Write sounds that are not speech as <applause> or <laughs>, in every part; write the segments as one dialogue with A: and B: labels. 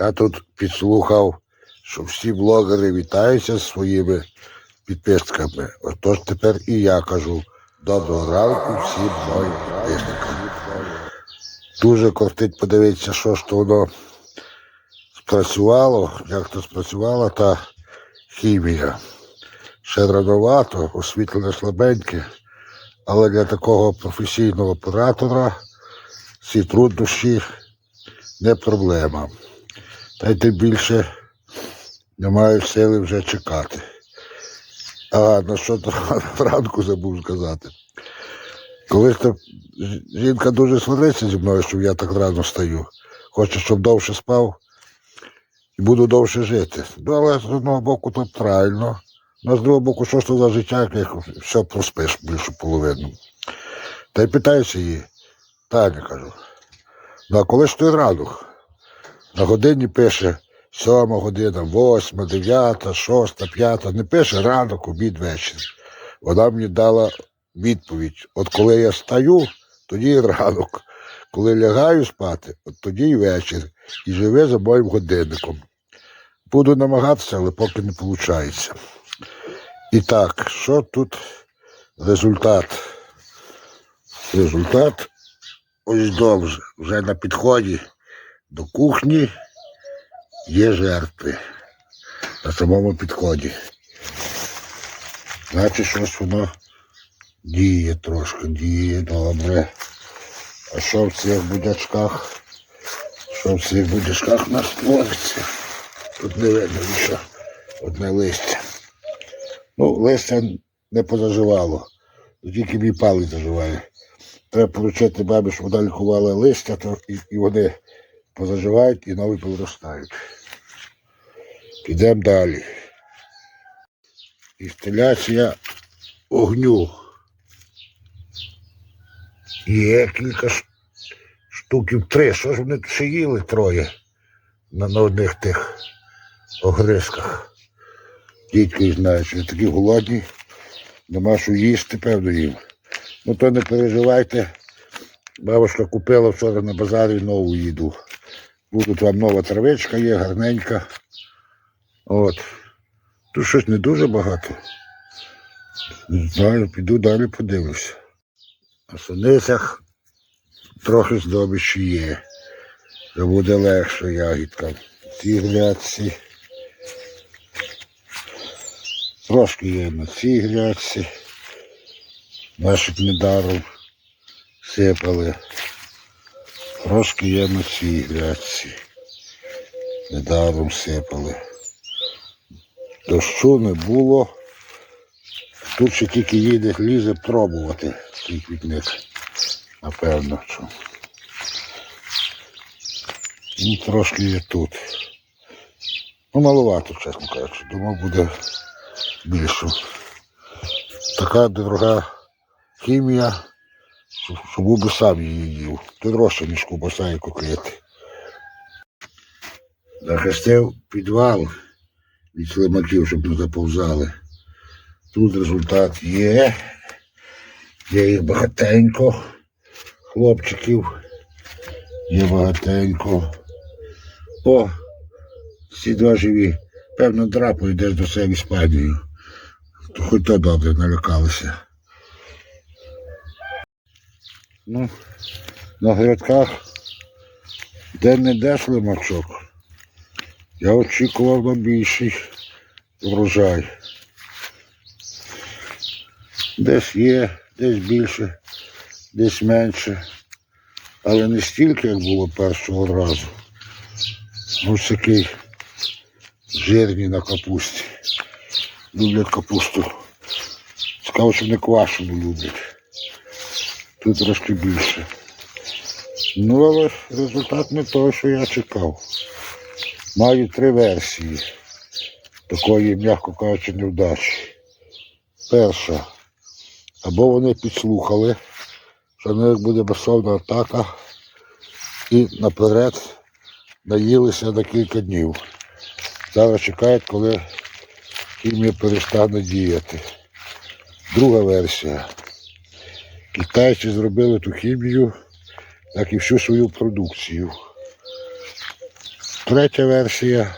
A: Я тут підслухав, що всі блогери вітаються зі своїми підписками. Отож тепер і я кажу доброго ранку всім моїм підписникам. Дуже кортить подивитися, що ж то воно спрацювало, як то спрацювала та хімія. Ще рановато, освітлення слабеньке, але для такого професійного оператора ці труднощі не проблема. Та й тим більше не маю сили вже чекати. А на що то <laughs> ранку забув сказати. Колись то жінка дуже свариться зі мною, що я так рано стаю. Хоче, щоб довше спав і буду довше жити. Ну, але з одного боку то правильно. Ну, з другого боку, що ж то за життя, як все проспиш більшу половину. Та й питаюся її, Таня кажу, ну а коли ж той ранок? На годині пише сьома година, восьма, дев'ята, шоста, п'ята. Не пише ранок, обід, вечір. Вона мені дала відповідь: от коли я стаю, тоді ранок. Коли лягаю спати, от тоді і вечір. І живе за моїм годинником. Буду намагатися, але поки не виходить. І так, що тут результат? Результат ось добре, вже на підході до кухні є жертви на самому підході. Значить, щось воно діє трошки, діє добре. А що в цих будячках? Що в цих будячках у нас твориться? Тут не видно нічого. Одне листя. Ну, листя не позаживало. Тільки мій палець заживає. Треба поручити бабі, щоб вона лікувала листя, то і, і вони позаживають і нові повиростають. Підемо далі. Інсталяція огню. Є кілька штуків три. Що ж вони ще їли троє на, на одних тих огризках. Дітки знають, що такі голодні, нема що їсти, певно їм. Ну то не переживайте. Бабушка купила вчора на базарі нову їду. Тут вам нова травичка є, гарненька. От. Тут щось не дуже багато. Знаю, піду далі подивлюся. На суницях трохи здобичі є. Вже буде легше ягідкам. Ці грядці. Трошки є на цій грядці. Наших недаром сипали. Трошки є на цій грядці. Недаром сипали. Дощу не було. Тут ще тільки їде, лізе пробувати цей квітник. Напевно, що. Ну, трошки є тут. Ну, маловато, чесно кажучи. Думав, буде більше. Така дорога хімія, що, що був би сам її їв. Ти дорожче, ніж кубаса і котлети. Захистив підвал від слимаків, щоб не заповзали. Тут результат є. Є їх багатенько. Хлопчиків. Є багатенько. О, ці два живі. Певно, драпу йдеш до себе в Іспанію. То хоч то добре налякалися. Ну, на грядках де не де слимачок. Я очікував на більший врожай. Десь є, десь більше, десь менше. Але не стільки, як було першого разу. Ось такий жирний на капусті. Люблять капусту. Цікаво, що не квашену люблять. Тут трошки більше. Ну, але результат не той, що я чекав. Маю три версії такої, м'яко кажучи, невдачі. Перша. Або вони підслухали, що на них буде масовна атака і наперед наїлися на кілька днів. Зараз чекають, коли хімія перестане діяти. Друга версія. Китайці зробили ту хімію, як і всю свою продукцію. третя версія.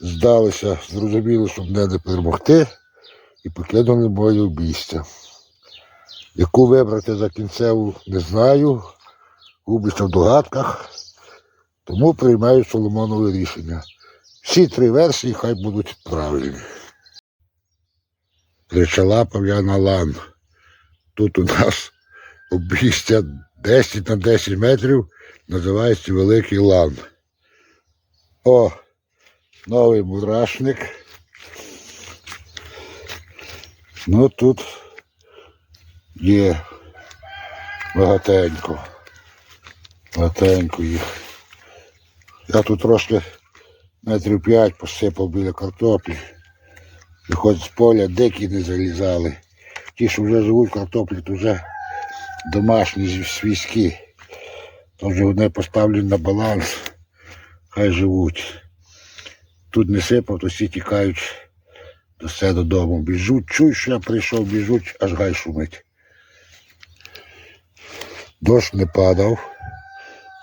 A: Здалися, зрозуміли, що мене не перемогти, і покинули моє обійстя. Яку вибрати за кінцеву, не знаю. Губиться в догадках. Тому приймаю Соломонове рішення. Всі три версії хай будуть правильні. Причалапав я на лан. Тут у нас обійстя 10 на 10 метрів, називається Великий лан. О, новий мурашник. Ну тут є багатенько. Багатенько їх. Я тут трошки метрів п'ять посипав біля картоплі. Хоч з поля дикі не залізали. Ті, що вже живуть то вже домашні свійські. То вже вони поставлені на баланс. Хай живуть. Тут не сипав, то всі тікають до себе додому. Біжуть, чують, що я прийшов, біжуть, аж гай шумить. Дощ не падав.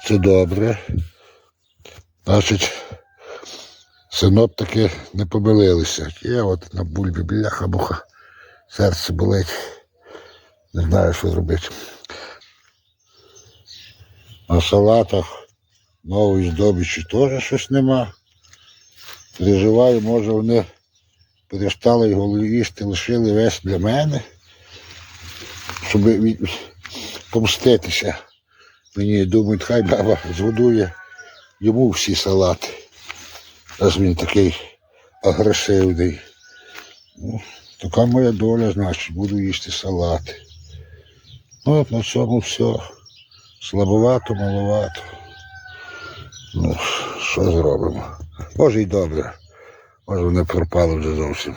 A: Це добре. Значить, синоптики не помилилися. Я от на бульбі бляха буха. Серце болить. Не знаю, що зробити. На салатах нової здобичі теж щось нема. Переживаю, може вони перестали його їсти, лишили весь для мене, щоб помститися. Мені думають, хай баба згодує йому всі салати. Раз він такий агресивний. Така моя доля, значить, буду їсти салати. Ну, от на цьому все. Слабовато, маловато. Ну, що зробимо? Може й добре. Може вони пропали вже зовсім.